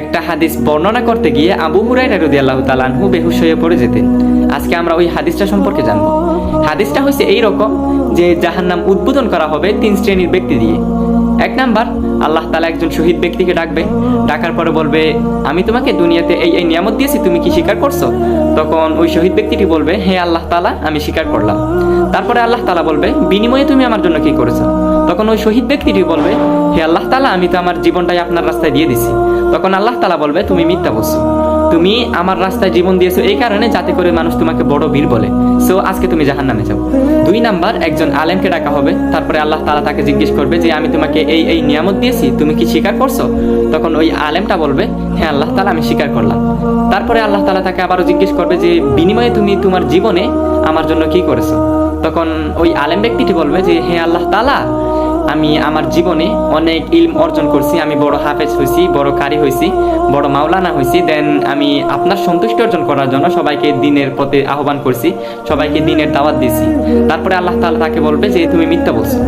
একটা হাদিস বর্ণনা করতে গিয়ে আবু হুরাইরা রাদিয়াল্লাহু তাআলা আনহু বেহুশ হয়ে পড়ে যেতেন। আজকে আমরা ওই হাদিসটা সম্পর্কে জানব। হাদিসটা হচ্ছে এই রকম যে জাহান্নাম উদ্বোধন করা হবে তিন শ্রেণির ব্যক্তি দিয়ে। এক নাম্বার, আল্লাহ তালা একজন শহীদ ব্যক্তিকে ডাকবে। ডাকার পরে বলবে, আমি তোমাকে দুনিয়াতে এই এই নিয়ামত দিয়েছি, তুমি কি স্বীকার করছ? তখন ওই শহীদ ব্যক্তিটি বলবে হে আল্লাহ তালা আমি স্বীকার করলাম। তারপরে আল্লাহ তালা বলবে, বিনিময়ে তুমি আমার জন্য কি করেছ? তখন ওই শহীদ ব্যক্তিটি বলবে, হে আল্লাহ তালা আমি তো আমার জীবনটাই আপনার রাস্তায় দিয়ে দিছি। তখন আল্লাহ তালা বলবে, তুমি মিথ্যা বলছো। তুমি আমার রাস্তায় জীবন দিয়েছ এই কারণে যাতে করে মানুষ তোমাকে বড় বীর বলে। সো আজকে তুমি জাহান নামে যাও। দুই নাম্বার, একজন আলেমকে ডাকা হবে। তারপরে আল্লাহ তালা তাকে জিজ্ঞেস করবে যে, আমি তোমাকে এই এই নিয়ামত দিয়েছি, তুমি কি স্বীকার করছ? তখন ওই আলেমটা বলবে হ্যাঁ আল্লাহ তালা আমি স্বীকার করলাম। তারপরে আল্লাহ তালা তাকে আবারও জিজ্ঞেস করবে যে, বিনিময়ে তুমি তোমার জীবনে আমার জন্য কি করেছ? তখন ওই আলেম ব্যক্তিটি বলবে যে হ্যাঁ আল্লাহ তালা আমি আমার জীবনে অনেক ইলম অর্জন করছি, আমি বড় হাফেজ হয়েছি বড় কারি হয়েছি বড় মাওলানা হয়েছি দেন আমি আপনার সন্তুষ্টি অর্জন করার জন্য সবাইকে দিনের পথে আহ্বান করছি, সবাইকে দিনের দাওয়াত দিছি তারপরে আল্লাহ তাআলা তাকে বলবে যে, তুমি মিথ্যা বলছো।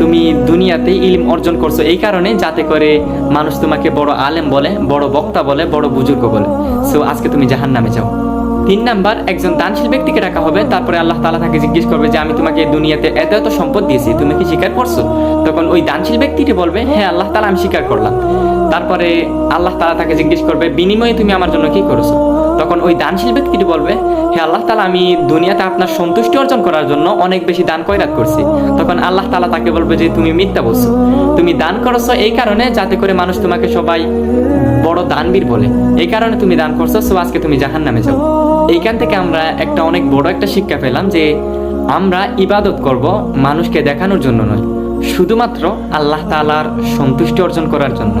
তুমি দুনিয়াতে ইলম অর্জন করছ এই কারণে যাতে করে মানুষ তোমাকে বড় আলেম বলে, বড় বক্তা বলে, বড় বুজুর্গ বলে। সো আজকে তুমি জাহান নামে যাও। তিন নাম্বার, একজন দানশীল ব্যক্তিকে ডাকা হবে, তারপরে আল্লাহ তালা তাকে জিজ্ঞেস করবে যে, আমি তোমাকে দুনিয়াতে এত এত সম্পদ দিয়েছি, তুমি কি স্বীকার করছ? তখন ওই দানশীল ব্যক্তিটি বলবে হ্যাঁ আল্লাহ তালা আমি স্বীকার করলাম। তারপরে আল্লাহ তালা তাকে জিজ্ঞেস করবে, বিনিময়ে তুমি আমার জন্য কি করেছ? তখন ওই দানশীল ব্যক্তিটি বলবে হ্যাঁ আল্লাহ তালা আমি দুনিয়াতে আপনার সন্তুষ্টি অর্জন করার জন্য অনেক বেশি দান কয়রাত করছি। তখন আল্লাহ তালা তাকে বলবে যে, তুমি মিথ্যা বলছো। তুমি দান করছ এই কারণে যাতে করে মানুষ তোমাকে সবাই বড় দানবীর বলে। এই কারণে তুমি দান করছ, সো আজকে তুমি জাহান নামে যাও। এইখান থেকে আমরা একটা অনেক বড় একটা শিক্ষা পেলাম যে আমরা ইবাদত করব মানুষকে দেখানোর জন্য নয়, শুধুমাত্র আল্লাহ তালার সন্তুষ্টি অর্জন করার জন্য।